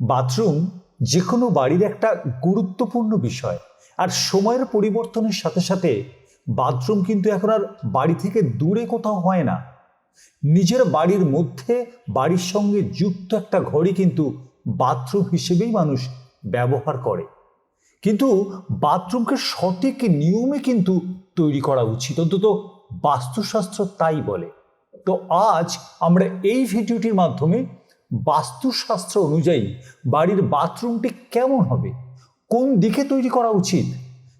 Bathroom যে কোনো বাড়ির একটা গুরুত্বপূর্ণ বিষয়। আর সময়ের পরিবর্তনের সাথে সাথে বাথরুম কিন্তু এখন আর বাড়ি থেকে দূরে কোথাও হয় না। নিজের বাড়ির মধ্যে বাড়ির সঙ্গে যুক্ত একটা ঘরই কিন্তু বাথরুম হিসেবেই মানুষ ব্যবহার করে। কিন্তু বাথরুমকে সঠিক নিয়মে কিন্তু তৈরি করা উচিত, অন্তত বাস্তুশাস্ত্র তাই বলে। তো আজ আমরা এই ভিডিওটির মাধ্যমে বাস্তুশাস্ত্র অনুযায়ী বাড়ির বাথরুমটি কেমন হবে? কোন দিকে তৈরি করা উচিত?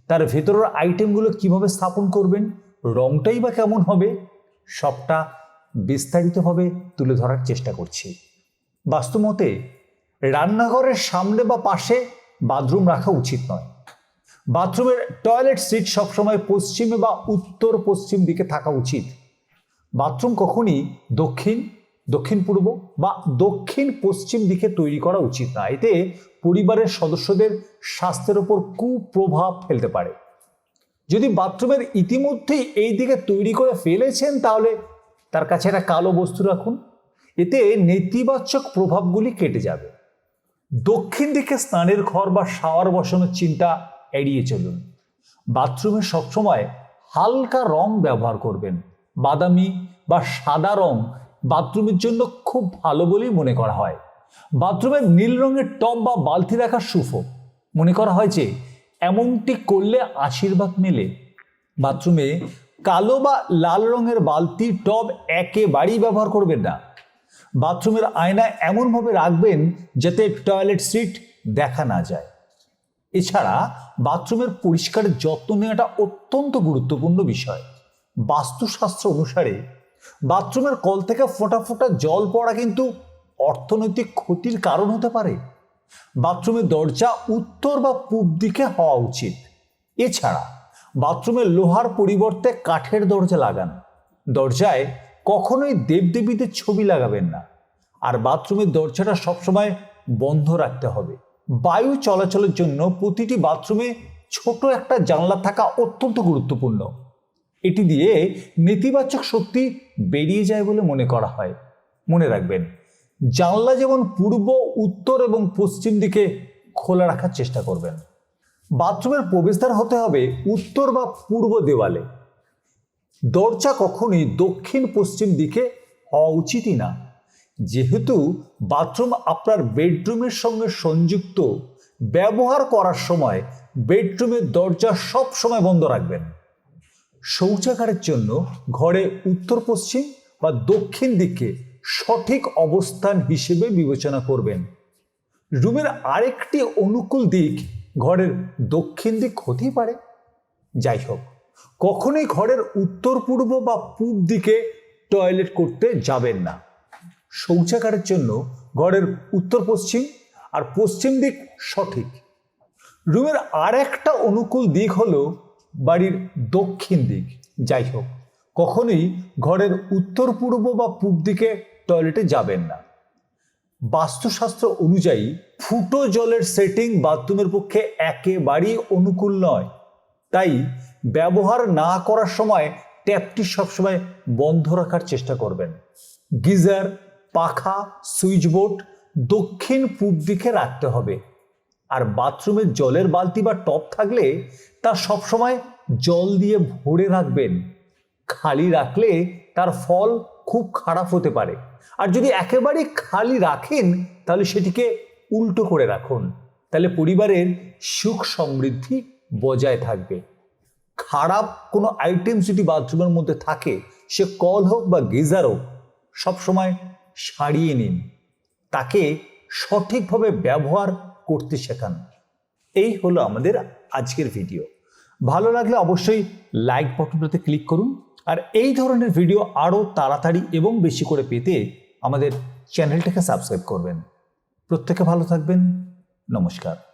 তার ভেতরের আইটেমগুলো কীভাবে স্থাপন করবেন? রংটাই বা কেমন হবে? সবটা বিস্তারিতভাবে তুলে ধরার চেষ্টা করছি। বাস্তুমতে রান্নাঘরের সামনে বা পাশে বাথরুম রাখা উচিত নয়। বাথরুমের টয়লেট সিট সবসময় পশ্চিমে বা উত্তর পশ্চিম দিকে থাকা উচিত। বাথরুম কখনই দক্ষিণ দক্ষিণ পূর্ব বা দক্ষিণ পশ্চিম দিকে তৈরি করা উচিত না। এতে পরিবারের সদস্যদের স্বাস্থ্যের ওপর কুপ্রভাব ফেলতে পারে। যদি বাথরুমের ইতিমধ্যেই এই দিকে তৈরি করে ফেলেছেন, তাহলে তার কাছে একটা কালো বস্তু রাখুন। এতে নেতিবাচক প্রভাবগুলি কেটে যাবে। দক্ষিণ দিকে স্নানের ঘর বা শাওয়ার বসানোর চিন্তা এড়িয়ে চলুন। বাথরুমে সবসময় হালকা রং ব্যবহার করবেন। বাদামি বা সাদা রং বাথরুমের জন্য খুব ভালো বলেই মনে করা হয়। বাথরুমে নীল রঙের টব বা বালতি রাখা শুভ মনে করা হয় যে, এমনটি করলে আশীর্বাদ মেলে। বাথরুমে কালো বা লাল রঙের বালতি, টব একেবারেই ব্যবহার করবেন না। বাথরুমের আয়না এমনভাবে রাখবেন যাতে টয়লেট সিট দেখা না যায়। এছাড়া বাথরুমের পরিষ্কারের যত্ন নেওয়াটা অত্যন্ত গুরুত্বপূর্ণ বিষয়। বাস্তুশাস্ত্র অনুসারে বাথরুমের কল থেকে ফোঁটা ফোঁটা জল পড়া কিন্তু অর্থনৈতিক ক্ষতির কারণ হতে পারে। বাথরুমের দরজা উত্তর বা পূব দিকে হওয়া উচিত। এছাড়া বাথরুমের লোহার পরিবর্তে কাঠের দরজা লাগান। দরজায় কখনোই দেবদেবীদের ছবি লাগাবেন না। আর বাথরুমের দরজাটা সবসময় বন্ধ রাখতে হবে। বায়ু চলাচলের জন্য প্রতিটি বাথরুমে ছোট একটা জানলা থাকা অত্যন্ত গুরুত্বপূর্ণ। এটি দিয়ে নেতিবাচক শক্তি বেরিয়ে যায় বলে মনে করা হয়। মনে রাখবেন, জানলা যেমন পূর্ব, উত্তর এবং পশ্চিম দিকে খোলা রাখার চেষ্টা করবেন। বাথরুমের প্রবেশদ্বার হতে হবে উত্তর বা পূর্ব দেওয়ালে। দরজা কখনই দক্ষিণ পশ্চিম দিকে হওয়া উচিতই না। যেহেতু বাথরুম আপনার বেডরুমের সঙ্গে সংযুক্ত, ব্যবহার করার সময় বেডরুমের দরজা সব সময় বন্ধ রাখবেন। শৌচাগারের জন্য ঘরে উত্তর পশ্চিম বা দক্ষিণ দিকে সঠিক অবস্থান হিসেবে বিবেচনা করবেন। রুমের আরেকটি অনুকূল দিক ঘরের দক্ষিণ দিক হতেই পারে। যাই হোক, কখনোই ঘরের উত্তর পূর্ব বা পূব দিকে টয়লেট করতে যাবেন না। শৌচাগারের জন্য ঘরের উত্তর পশ্চিম আর পশ্চিম দিক সঠিক। রুমের আর একটা অনুকূল দিক হলো বাড়ির দক্ষিণ দিক। যাই হোক, কখনোই ঘরের উত্তর পূর্ব বা পূব দিকে টয়লেটে যাবেন না। বাস্তুশাস্ত্র অনুযায়ী ফুটো জলের সেটিং বাথরুমের পক্ষে একেবারেই অনুকূল নয়। তাই ব্যবহার না করার সময় ট্যাপটি সবসময় বন্ধ রাখার চেষ্টা করবেন। গিজার, পাখা সুইচবোর্ড দক্ষিণ পূব দিকে রাখতে হবে। আর বাথরুমের জলের বালতি বা টপ থাকলে তা সবসময় জল দিয়ে ভরে রাখবেন। খালি রাখলে তার ফল খুব খারাপ হতে পারে। আর যদি একেবারে খালি রাখেন, তাহলে সেটিকে উল্টো করে রাখুন। তাহলে পরিবারের সুখ সমৃদ্ধি বজায় থাকবে। খারাপ কোনো আইটেম যদি বাথরুমের মধ্যে থাকে, সে কল হোক বা গিজার হোক, সবসময় সারিয়ে নিন। তাকে সঠিকভাবে ব্যবহার করতে শেখান। এই হলো আমাদের আজকের ভিডিও ভালো লাগলে অবশ্যই লাইক বটনটাতে ক্লিক করুন আর এই ধরনের ভিডিও আরও তাড়াতাড়ি এবং বেশি করে পেতে আমাদের চ্যানেলটাকে সাবস্ক্রাইব করবেন। প্রত্যেকে ভালো থাকবেন। নমস্কার।